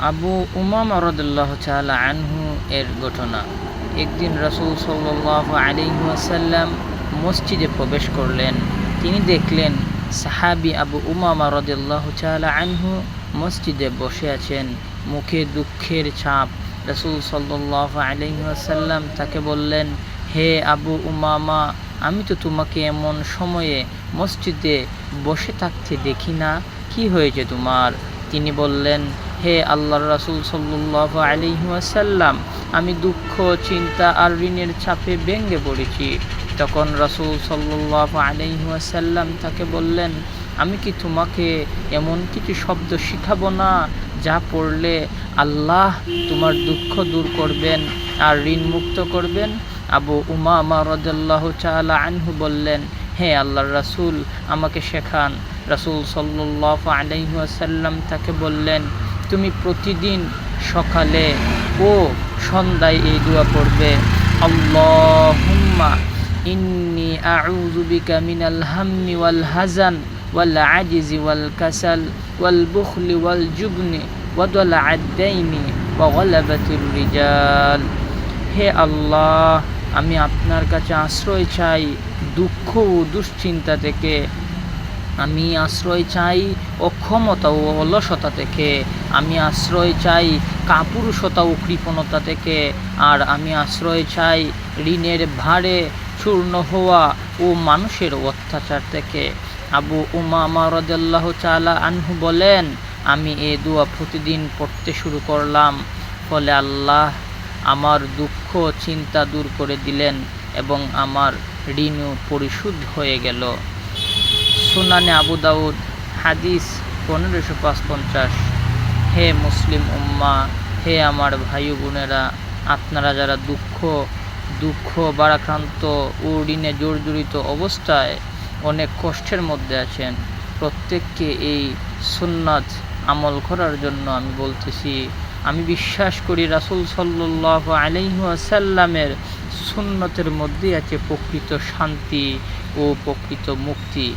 আবু উমাম রদুল্লাহ চাল আনহু এর ঘটনা। একদিন রসুল সাল্লাহ আলিহাসাল্লাম মসজিদে প্রবেশ করলেন। তিনি দেখলেন সাহাবি আবু উমামা রদুল্লাহ চাল আনহু মসজিদে বসে আছেন। মুখে দুঃখের ছাপ। রসুল সাল্লাহ আলিহাসাল্লাম তাকে বললেন, হে আবু উমামা, আমি তো তোমাকে এমন সময়ে মসজিদে বসে থাকতে দেখি না। কি হয়েছে তোমার? তিনি বললেন হে আল্লাহ রাসুল সাল্লাহ আলিহাসাল্লাম আমি দুঃখ, চিন্তা আর ঋণের চাপে ব্যঙ্গে পড়েছি। তখন রাসুল সাল্লাহ আলিহাসাল্লাম তাকে বললেন, আমি কি তোমাকে এমন কিছু শব্দ শিখাবো না, যা পড়লে আল্লাহ তোমার দুঃখ দূর করবেন আর ঋণ মুক্ত করবেন? আবু উমামা রদাল্লাহ চালা আনহু বললেন, হে আল্লাহর রাসুল, আমাকে শেখান। রাসুল সাল্লাহ আলাইসাল্লাম তাকে বললেন তুমি প্রতিদিন সকালে ও সন্ধ্যায় এই দোয়া পড়বে। আল্লাহুম্মা ইন্নি আউযু বিকা মিনাল হাম্মি ওয়াল হাজান ওয়াল আজিজি ওয়াল কাসাল ওয়াল বুখলি ওয়াল জুবনি ওয়াদাল আদাইনি ওয়া গলাবাতির রিজাল। হে আল্লাহ, আমি আপনার কাছে আশ্রয় চাই দুঃখ ও দুশ্চিন্তা থেকে। আমি আশ্রয় চাই অক্ষমতা ও অলসতা থেকে। আমি আশ্রয় চাই কাপুরুষতা ও কৃপণতা থেকে। আর আমি আশ্রয় চাই ঋণের ভারে চূর্ণ হওয়া ও মানুষের অত্যাচার থেকে। আবু উমামা রদাল্লাহ চালা আনহু বলেন, আমি এ দোয়া প্রতিদিন পড়তে শুরু করলাম। ফলে আল্লাহ আমার দুঃখ চিন্তা দূর করে দিলেন এবং আমার ঋণও পরিশোধ হয়ে গেল। সুনানে আবু দাউদ, হাদিস পনেরোশো পঞ্চাশ হে মুসলিম উম্মা, হে আমার ভাই বোনেরা, আপনারা যারা দুঃখ দুঃখ বারাক্রান্ত ও ঋণে জর্জরিত অবস্থায় অনেক কষ্টের মধ্যে আছেন, প্রত্যেককে এই সুন্নাত আমল করার জন্য আমি বলতেছি, আমি বিশ্বাস করি রাসুল সাল্লাহ আলহাসাল্লামের সুন্নতের মধ্যে আছে প্রকৃত শান্তি ও প্রকৃত মুক্তি।